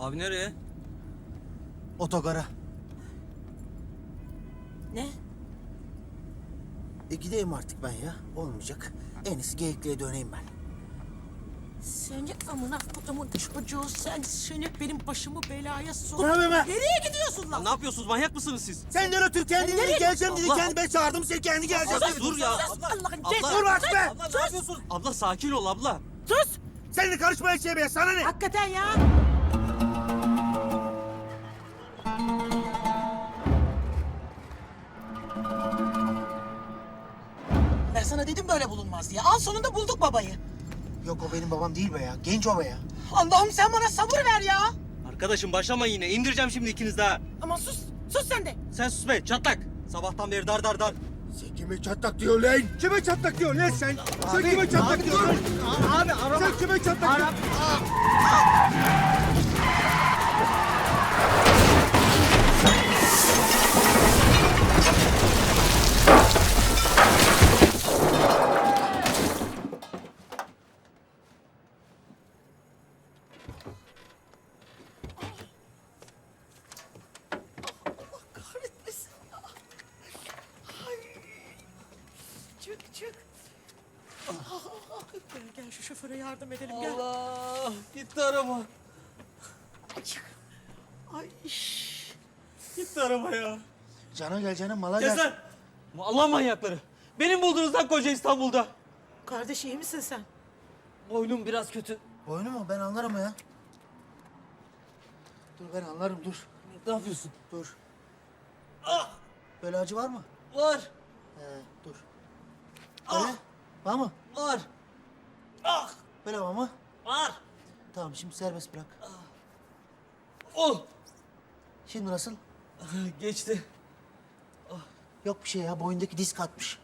Abi nereye? Otogara. Ne? E gideyim artık ben ya. Olmayacak. En iyisi Geyikli'ye döneyim ben. Seni amına kodumun çocuğu sen seni benim başımı belaya sok. Ne yapayım ben? Nereye gidiyorsun Ya lan? ne yapıyorsunuz? Manyak mısınız siz? Senden ötürü kendini nereye- geleceğim dedi. Allah- Kendi ben çağırdım seni kendi geleceğim. Abla dur ya. Sus, Abla, Allah'ın abla, cezası. Dur bak be. Abla ne yapıyorsun? Abla sakin ol abla. Sus! Seninle karışmaya şey be sana ne? Hakikaten ya. Sana dedim böyle bulunmaz diye. Al sonunda bulduk babayı. Yok o benim babam değil be ya. Genç o be ya. Allah'ım sen bana sabır ver ya. Arkadaşım başlama yine. İndireceğim şimdi ikiniz daha. Ama sus, sus sen de. Sen sus be çatlak. Sabahtan beri dar dar dar. Sen kime çatlak diyor lan? Kime çatlak diyor lan sen? sen kime çatlak diyor? Abi araba. Sen kime çatlak diyor? Kahretmesin. Ay. Çık çık. Gel, şu şoföre yardım edelim gel. Allah gitti araba. Çık. Ay. Gitti araba ya. Cana gel canım mala gel. lan. Allah manyakları. Benim buldunuz lan koca İstanbul'da. Kardeş iyi misin sen? Boynum biraz kötü. Boynu mu? Ben anlarım ya. Dur ben anlarım dur. Ne yapıyorsun? Dur. Ah Böyle acı var mı? var. He dur. Böyle? Var mı? Var. Ah Böyle mı? var. Tamam şimdi serbest bırak. Oh. Şimdi nasıl? Geçti. Yok bir şey ya boyundaki disk atmış.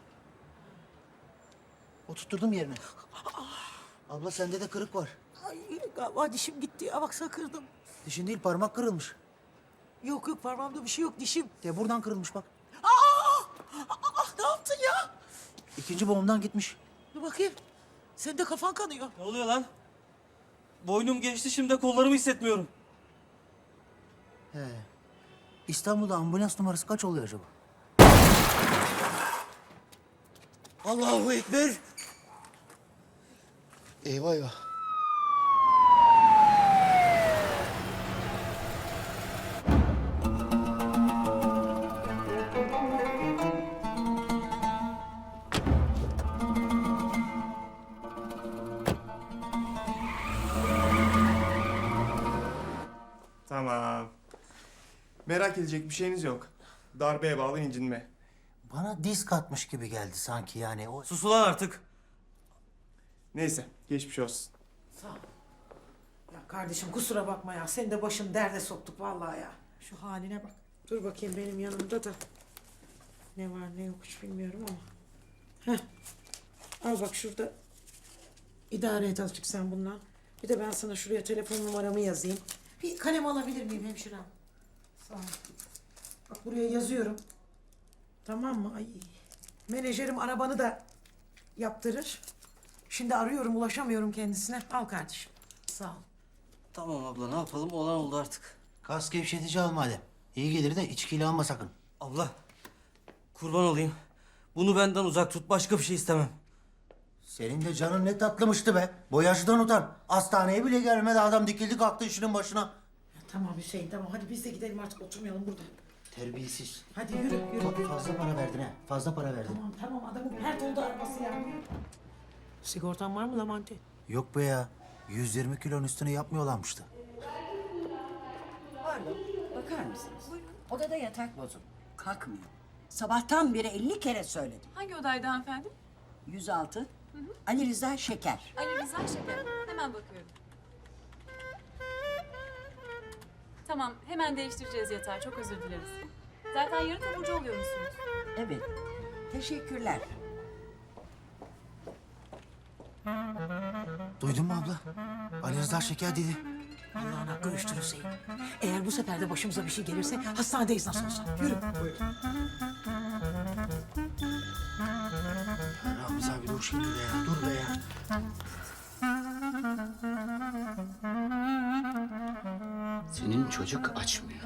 Oturtturdum yerine. Abla sende de kırık var. Ay galiba dişim gitti ya bak sakırdım. Dişin değil parmak kırılmış. Yok yok parmağımda bir şey yok dişim. De buradan kırılmış bak. Aa! Ah ne yaptın ya? İkinci boğumdan gitmiş. Dur bakayım. Senin de kafan kanıyor. Ne oluyor lan? Boynum geçti şimdi de kollarımı hissetmiyorum. He. İstanbul'da ambulans numarası kaç oluyor acaba? Allahu Ekber. Eyvah eyvah. Merak edecek bir şeyiniz yok. Darbeye bağlı incinme. Bana disk atmış gibi geldi sanki yani. O... Sus ulan artık. Neyse, geçmiş olsun. Sağ ol. Ya kardeşim kusura bakma ya. Seni de başım derde soktuk vallahi ya. Şu haline bak. Dur bakayım benim yanımda da. Ne var ne yok hiç bilmiyorum ama. Heh. Al bak şurada. İdare et azıcık sen bundan. Bir de ben sana şuraya telefon numaramı yazayım. Bir kalem alabilir miyim hemşirem? Sağ ol. Bak buraya yazıyorum. Tamam mı? Ay. Menajerim arabanı da yaptırır. Şimdi arıyorum ulaşamıyorum kendisine. Al kardeşim. Sağ ol. Tamam abla ne yapalım olan oldu artık. Kas gevşetici al madem. İyi gelir de içkiyle alma sakın. Abla kurban olayım. Bunu benden uzak tut başka bir şey istemem. Senin de canın ne tatlımıştı be. Boyacıdan utan. Hastaneye bile gelmedi adam dikildi kalktı işinin başına. Tamam Hüseyin tamam hadi biz de gidelim artık oturmayalım burada. Terbiyesiz. Hadi yürü yürü. Fa- fazla para verdin ha. Fazla para verdin. Tamam tamam adamın pert oldu arabası ya. Sigortan var mı Lamanti? Yok be ya. 120 kilonun üstüne yapmıyorlarmıştı. Pardon, bakar mısınız? Odada yatak bozuk. Kalkmıyor. Sabahtan beri 50 kere söyledim. Hangi odaydı hanımefendi? 106. Ali Rıza Şeker. Ali Rıza Şeker. Hemen bakıyorum. Tamam, hemen değiştireceğiz yatağı. Çok özür dileriz. Zaten yarın taburcu oluyormuşsunuz. Evet. Teşekkürler. Duydun mu abla? Ali Rıza Şeker dedi. Allah'ın hakkı üçtür Hüseyin. Eğer bu sefer de başımıza bir şey gelirse hastanedeyiz nasıl olsa. Yürü. Ramiz abi dur şimdi be ya. Dur be ya. Senin çocuk açmıyor.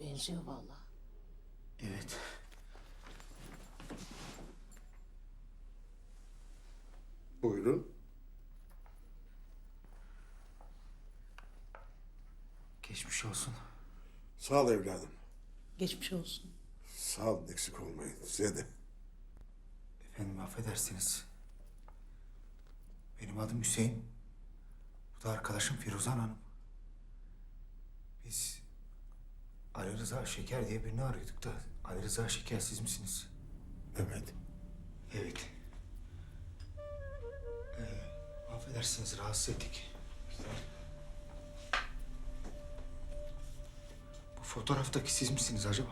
Benziyor vallahi. Evet. Buyurun. Geçmiş olsun. Sağ ol evladım. Geçmiş olsun. Sağ ol eksik olmayın. Size de. Efendim affedersiniz. Benim adım Hüseyin. Bu da arkadaşım Firuzan Hanım. Biz Ali Rıza Şeker diye birini arıyorduk da Ali Rıza Şeker siz misiniz? Evet. Evet. Ee, affedersiniz rahatsız ettik. Bu fotoğraftaki siz misiniz acaba?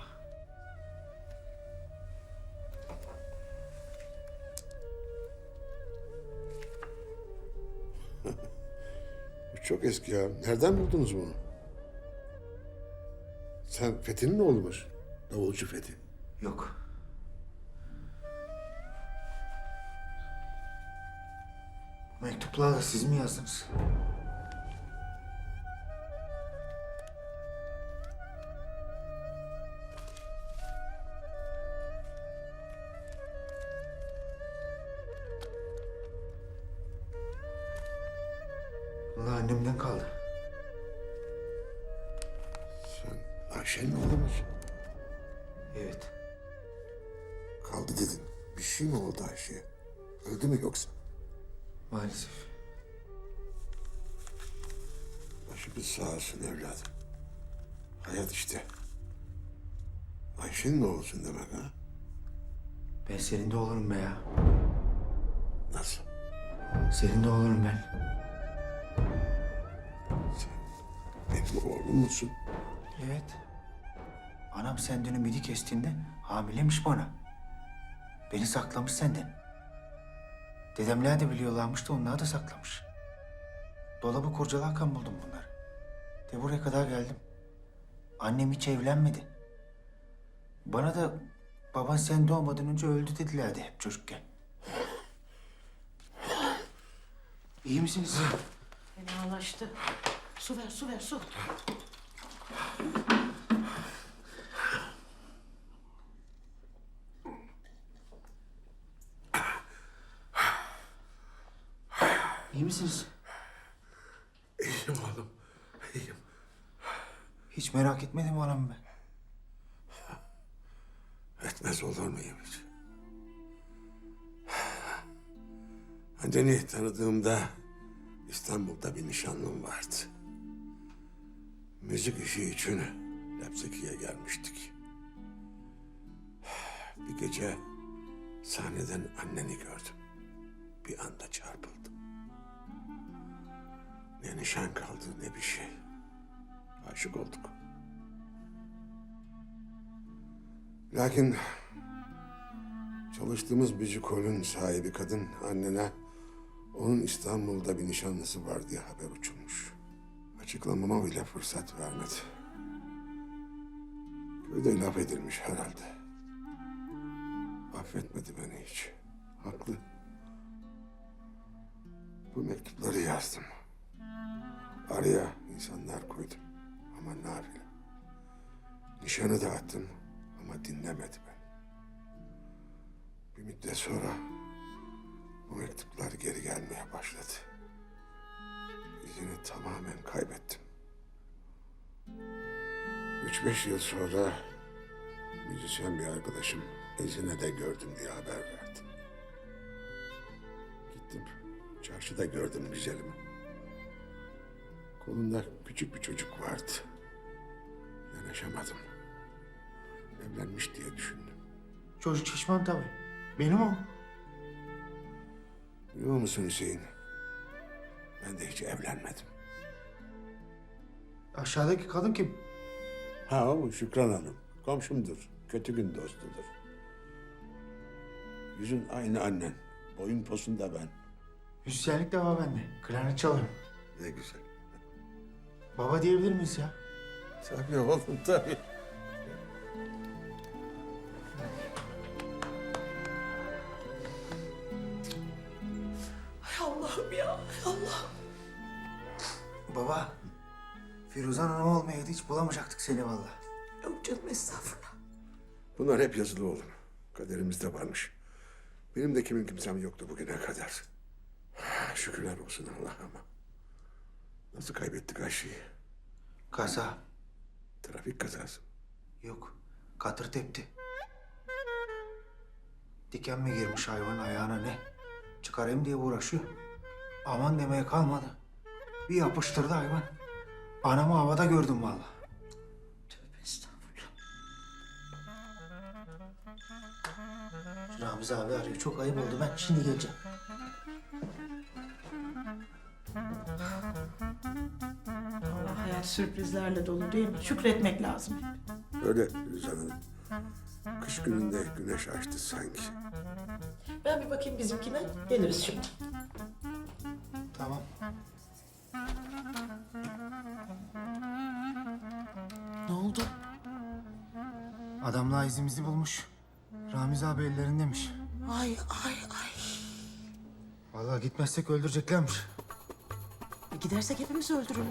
Çok eski ya. Nereden buldunuz bunu? Sen Fethi'nin oğlu musun? Davulcu Fethi. Yok. Bu mektupları da siz mi yazdınız? Bunlar annemden kaldı. Sen Ayşe'nin oğlu musun? Evet. Kaldı dedin. Bir şey mi oldu Ayşe'ye? Öldü mü yoksa? Maalesef. Başımız sağ olsun evladım. Hayat işte. Ayşe'nin oğlusun demek ha? Ben senin de olurum be ya. Nasıl? Senin de olurum ben. Benim oğlum musun? Evet. Anam sen dün ümidi kestiğinde hamilemiş bana. Beni saklamış senden. Dedemler de biliyorlarmış da onlar da saklamış. Dolabı kurcalarken buldum bunları. De buraya kadar geldim. Annem hiç evlenmedi. Bana da baban sen doğmadan önce öldü dedilerdi hep çocukken. İyi misiniz? Fenalaştı. Su ver, su ver, su. İyi misiniz? İyiyim oğlum. İyiyim. Hiç merak etmedim anamı ben. Etmez olur muyum hiç? Anneni tanıdığımda İstanbul'da bir nişanlım vardı. Müzik işi için Lepseki'ye gelmiştik. Bir gece sahneden anneni gördüm. Bir anda çarpıldım. Ne nişan kaldı ne bir şey. Aşık olduk. Lakin çalıştığımız müzikolün sahibi kadın annene onun İstanbul'da bir nişanlısı var diye haber uçurmuş. Açıklamama bile fırsat vermedi. Köyde laf edilmiş herhalde. Affetmedi beni hiç. Haklı. Bu mektupları yazdım. Araya insanlar koydum. Ama nafile. Nişanı da attım ama dinlemedi beni. Bir müddet sonra bu mektuplar geri gelmeye başladı. İzini tamamen kaybettim. Üç beş yıl sonra müzisyen bir arkadaşım izine de gördüm diye haber verdi. Gittim çarşıda gördüm güzelimi. Kolunda küçük bir çocuk vardı. Yanaşamadım. Evlenmiş diye düşündüm. Çocuk şişman tabii. Benim o. Biliyor musun Hüseyin? Ben de hiç evlenmedim. Aşağıdaki kadın kim? Ha o Şükran Hanım. Komşumdur. Kötü gün dostudur. Yüzün aynı annen. Oyun posunda ben. Müzisyenlik de var bende. Klarnet çalarım. Ne güzel. Baba diyebilir miyiz ya? Tabii oğlum tabii. Bulamayacaktık seni vallahi. Yok canım estağfurullah. Bunlar hep yazılı oğlum. Kaderimizde varmış. Benim de kimin kimsem yoktu bugüne kadar. Şükürler olsun Allah'ıma. Nasıl kaybettik Ayşe'yi? Kaza. Trafik kazası. Yok. Katır tepti. Diken mi girmiş hayvan ayağına ne? Çıkarayım diye uğraşıyor. Aman demeye kalmadı. Bir yapıştırdı hayvan. Anamı havada gördüm vallahi. Ramiz abi arıyor. Çok ayıp oldu. Ben şimdi geleceğim. Allah hayat sürprizlerle dolu değil mi? Şükretmek lazım hep. Öyle Rüzan Hanım. Kış gününde güneş açtı sanki. Ben bir bakayım bizimkine. Geliriz şimdi. Tamam. Ne oldu? Adamla izimizi bulmuş. Ramiz abi ellerindeymiş. Ay ay ay. Vallahi gitmezsek öldüreceklermiş. E gidersek hepimizi öldürürler.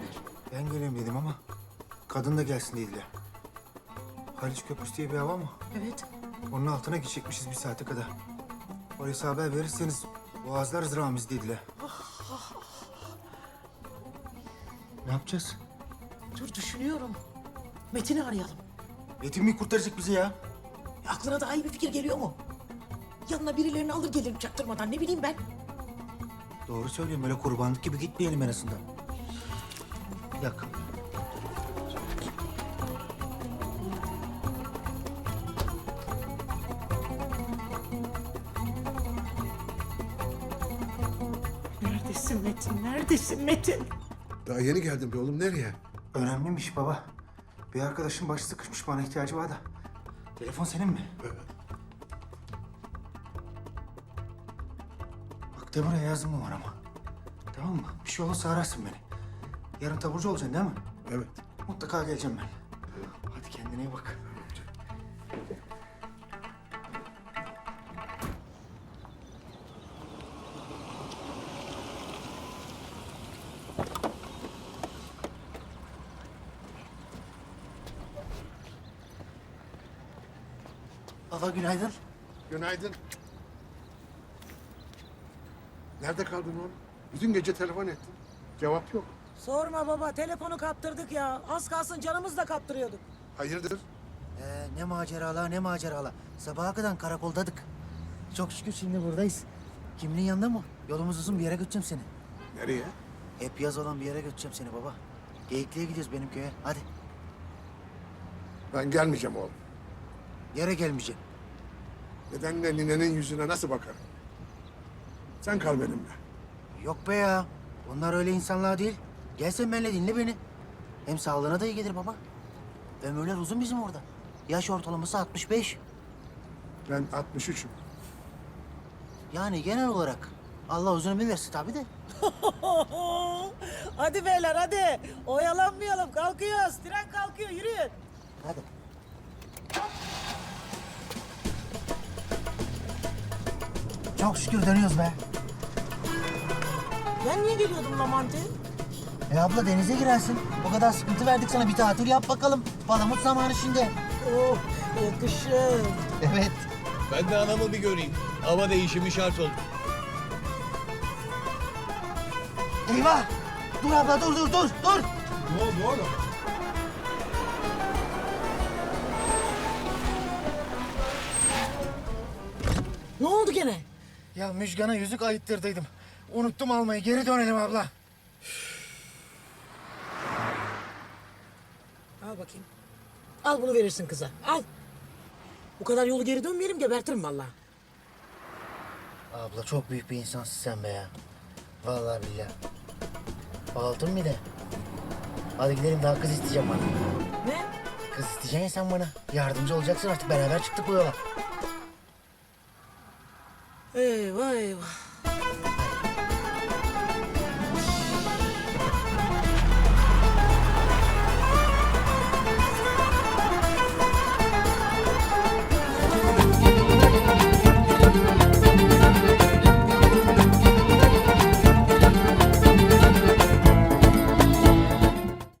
Ben geleyim dedim ama kadın da gelsin dediler. Haliç Köprüsü diye bir hava mı? Evet. Onun altına gidecekmişiz bir saate kadar. Polise haber verirseniz boğazlarız Ramiz dediler. Ne yapacağız? Dur düşünüyorum. Metin'i arayalım. Metin mi kurtaracak bizi ya? Aklına daha iyi bir fikir geliyor mu? Yanına birilerini alır gelirim çaktırmadan. Ne bileyim ben. Doğru söylüyorum öyle kurbanlık gibi gitmeyelim en azından. Dakika. Neredesin Metin? Neredesin Metin? Daha yeni geldim be oğlum nereye? Önemliymiş baba. Bir arkadaşın başı sıkışmış bana ihtiyacı var da. Telefon senin mi? Bak de buraya yazdım numaramı. Tamam mı? Bir şey olursa ararsın beni. Yarın taburcu olacaksın değil mi? Evet. Mutlaka geleceğim ben. Hadi kendine iyi bak. Günaydın. Günaydın. Nerede kaldın oğlum? Bütün gece telefon ettin. Cevap yok. Sorma baba. Telefonu kaptırdık ya. Az kalsın canımızı da kaptırıyorduk. Hayırdır? Ee, ne maceralar ne maceralar. Sabaha kadar karakoldadık. Çok şükür şimdi buradayız. Kimliğin yanında mı? Yolumuz uzun bir yere götüreceğim seni. Nereye? Hep yaz olan bir yere götüreceğim seni baba. Geyikli'ye gidiyoruz benim köye. Hadi. Ben gelmeyeceğim oğlum. Yere gelmeyeceğim. Nedenle ninenin yüzüne nasıl bakarım? Sen kal benimle. Yok be ya. Onlar öyle insanlar değil. Gel sen benimle dinle beni. Hem sağlığına da iyi gelir baba. Ömürler uzun bizim orada. Yaş ortalaması 65. Ben 63'üm. Yani genel olarak. Allah uzun ömür versin tabii de. hadi beyler hadi. Oyalanmayalım. Kalkıyoruz. Tren kalkıyor. Yürüyün. Hadi. Çok şükür dönüyoruz be. Ben niye geliyordum Lamanti? E abla denize girersin. O kadar sıkıntı verdik sana bir tatil yap bakalım. Palamut zamanı şimdi. Oh yakışır. Evet. Ben de anamı bir göreyim. Hava değişimi şart oldu. Eyvah! Dur abla dur dur dur dur. Ne oldu oğlum? Ne oldu gene? Ya Müjgan'a yüzük ayıttırdıydım. Unuttum almayı. Geri dönelim abla. Al bakayım. Al bunu verirsin kıza. Al. Bu kadar yolu geri dönmeyelim gebertirim vallahi. Abla çok büyük bir insansın sen be ya. Vallahi billahi. Altın bir de. Hadi gidelim daha kız isteyeceğim bana. Ne? Kız isteyeceksin ya sen bana. Yardımcı olacaksın artık beraber çıktık bu yola. Eyvah eyvah.